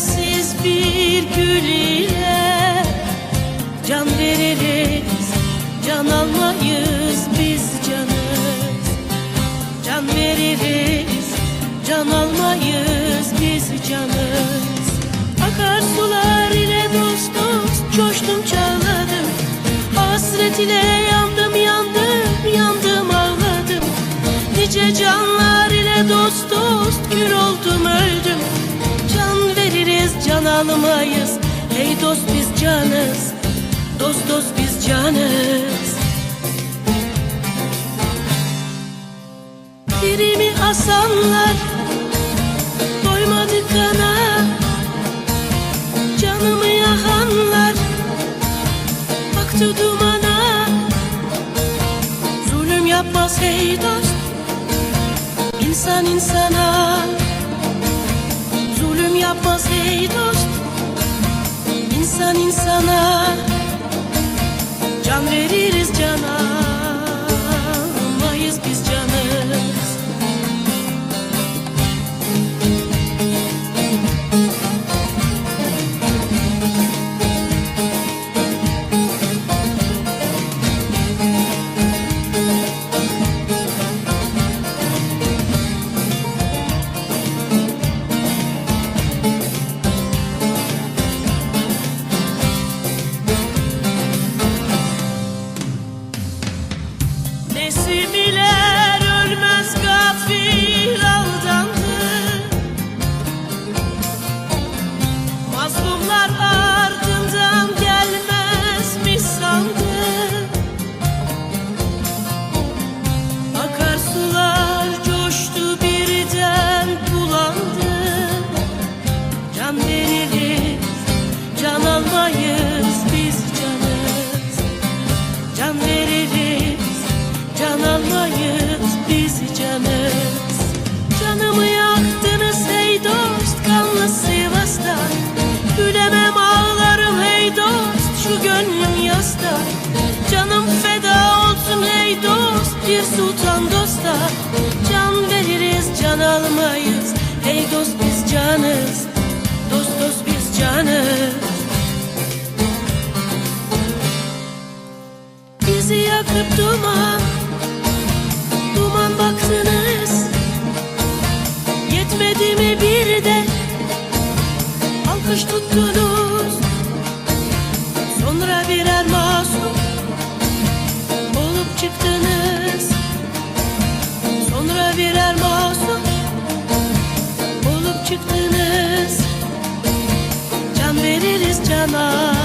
sensiz bir gül ile Can veririz, can almayız biz canız. Can veririz, can almayız biz canız. Akar sular ile dost dost coştum çağladım. Hasret ile yandım yandım yandım ağladım. Nice canlar ile dost dost gül oldum öyle almayız Hey dost biz canız Dost dost biz canız. Birimi asanlar Doymadı kana. Canımı yakanlar Baktı dumana. Zulüm yapmaz hey dost İnsan insana gönlüm yasta. Canım feda olsun hey dost Bir sultan dosta Sonra birer masum Olup çıktınız. Sonra birer masum Olup çıktınız. Can veririz cana.